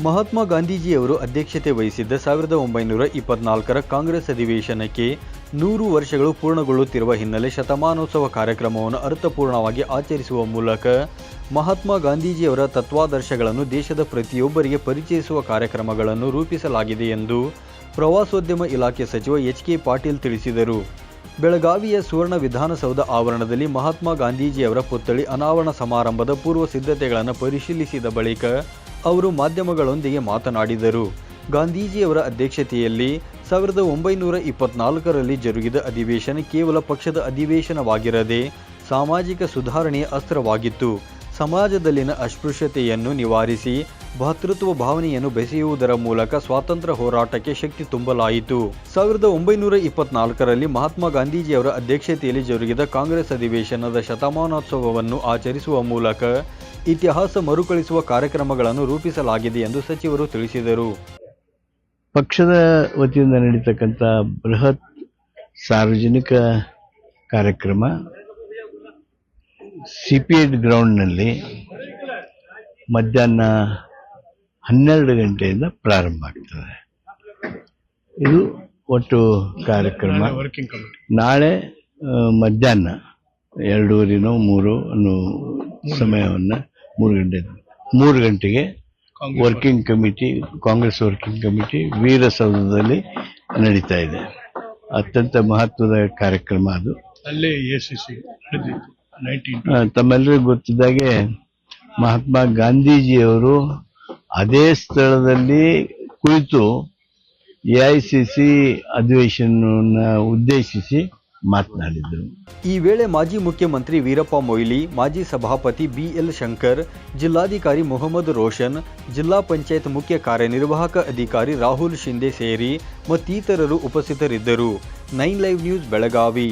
ಮಹಾತ್ಮ ಗಾಂಧೀಜಿಯವರು ಅಧ್ಯಕ್ಷತೆ ವಹಿಸಿದ್ದ ಸಾವಿರದ ಒಂಬೈನೂರ ಇಪ್ಪತ್ನಾಲ್ಕರ ಕಾಂಗ್ರೆಸ್ ಅಧಿವೇಶನಕ್ಕೆ ನೂರು ವರ್ಷಗಳು ಪೂರ್ಣಗೊಳ್ಳುತ್ತಿರುವ ಹಿನ್ನೆಲೆ ಶತಮಾನೋತ್ಸವ ಕಾರ್ಯಕ್ರಮವನ್ನು ಅರ್ಥಪೂರ್ಣವಾಗಿ ಆಚರಿಸುವ ಮೂಲಕ ಮಹಾತ್ಮ ಗಾಂಧೀಜಿಯವರ ತತ್ವಾದರ್ಶಗಳನ್ನು ದೇಶದ ಪ್ರತಿಯೊಬ್ಬರಿಗೆ ಪರಿಚಯಿಸುವ ಕಾರ್ಯಕ್ರಮಗಳನ್ನು ರೂಪಿಸಲಾಗಿದೆ ಎಂದು ಪ್ರವಾಸೋದ್ಯಮ ಇಲಾಖೆ ಸಚಿವ ಎಚ್ ಕೆ ಪಾಟೀಲ್ ತಿಳಿಸಿದರು. ಬೆಳಗಾವಿಯ ಸುವರ್ಣ ವಿಧಾನಸೌಧ ಆವರಣದಲ್ಲಿ ಮಹಾತ್ಮ ಗಾಂಧೀಜಿಯವರ ಪುತ್ಥಳಿ ಅನಾವರಣ ಸಮಾರಂಭದ ಪೂರ್ವ ಸಿದ್ಧತೆಗಳನ್ನು ಪರಿಶೀಲಿಸಿದ ಬಳಿಕ ಅವರು ಮಾಧ್ಯಮಗಳೊಂದಿಗೆ ಮಾತನಾಡಿದರು. ಗಾಂಧೀಜಿಯವರ ಅಧ್ಯಕ್ಷತೆಯಲ್ಲಿ ಸಾವಿರದ ಒಂಬೈನೂರ ಇಪ್ಪತ್ನಾಲ್ಕರಲ್ಲಿ ಜರುಗಿದ ಅಧಿವೇಶನ ಕೇವಲ ಪಕ್ಷದ ಅಧಿವೇಶನವಾಗಿರದೆ ಸಾಮಾಜಿಕ ಸುಧಾರಣೆಯ ಅಸ್ತ್ರವಾಗಿತ್ತು. ಸಮಾಜದಲ್ಲಿನ ಅಸ್ಪೃಶ್ಯತೆಯನ್ನು ನಿವಾರಿಸಿ ಭಾತೃತ್ವ ಭಾವನೆಯನ್ನು ಬೆಸೆಯುವುದರ ಮೂಲಕ ಸ್ವಾತಂತ್ರ್ಯ ಹೋರಾಟಕ್ಕೆ ಶಕ್ತಿ ತುಂಬಲಾಯಿತು. ಸಾವಿರದ ಒಂಬೈನೂರ ಇಪ್ಪತ್ನಾಲ್ಕರಲ್ಲಿ ಮಹಾತ್ಮ ಗಾಂಧೀಜಿಯವರ ಅಧ್ಯಕ್ಷತೆಯಲ್ಲಿ ಜರುಗಿದ ಕಾಂಗ್ರೆಸ್ ಅಧಿವೇಶನದ ಶತಮಾನೋತ್ಸವವನ್ನು ಆಚರಿಸುವ ಮೂಲಕ ಇತಿಹಾಸ ಮರುಕಳಿಸುವ ಕಾರ್ಯಕ್ರಮಗಳನ್ನು ರೂಪಿಸಲಾಗಿದೆ ಎಂದು ಸಚಿವರು ತಿಳಿಸಿದರು. ಪಕ್ಷದ ವತಿಯಿಂದ ನಡೀತಕ್ಕಂಥ ಬೃಹತ್ ಸಾರ್ವಜನಿಕ ಕಾರ್ಯಕ್ರಮ ಸಿ ಪಿ ಎಡ್ ಗ್ರೌಂಡ್ನಲ್ಲಿ ಮಧ್ಯಾಹ್ನ ಹನ್ನೆರಡು ಗಂಟೆಯಿಂದ ಪ್ರಾರಂಭ ಆಗ್ತದೆ. ಇದು ಒಟ್ಟು ಕಾರ್ಯಕ್ರಮ. ನಾಳೆ ಮಧ್ಯಾಹ್ನ ಎರಡೂವರೆನೋ ಮೂರು ಅನ್ನೋ ಸಮಯವನ್ನು ಮೂರು ಗಂಟೆ ಮೂರು ಗಂಟೆಗೆ working committee Congress working committee ವೀರಸೌಧದಲ್ಲಿ ನಡೀತಾ ಇದೆ. ಅತ್ಯಂತ ಮಹತ್ವದ ಕಾರ್ಯಕ್ರಮ ಅದು. ಅಲ್ಲೇ ತಮ್ಮೆಲ್ಲರಿಗೂ ಗೊತ್ತಿದ್ದಾಗೆ ಮಹಾತ್ಮ ಗಾಂಧೀಜಿಯವರು ಅದೇ ಸ್ಥಳದಲ್ಲಿ ಕುಳಿತು ಎ ಐ ಉದ್ದೇಶಿಸಿ ಮಾತನಾಡಿದರು. ಈ ವೇಳೆ ಮಾಜಿ ಮುಖ್ಯಮಂತ್ರಿ ವೀರಪ್ಪ ಮೊಯ್ಲಿ, ಮಾಜಿ ಸಭಾಪತಿ ಬಿಎಲ್ ಶಂಕರ್, ಜಿಲ್ಲಾಧಿಕಾರಿ ಮೊಹಮ್ಮದ್ ರೋಷನ್, ಜಿಲ್ಲಾ ಪಂಚಾಯತ್ ಮುಖ್ಯ ಕಾರ್ಯನಿರ್ವಾಹಕ ಅಧಿಕಾರಿ ರಾಹುಲ್ ಶಿಂದೆ ಸೇರಿ ಮತ್ತಿತರರು ಉಪಸ್ಥಿತರಿದ್ದರು. Nine live news Belagavi.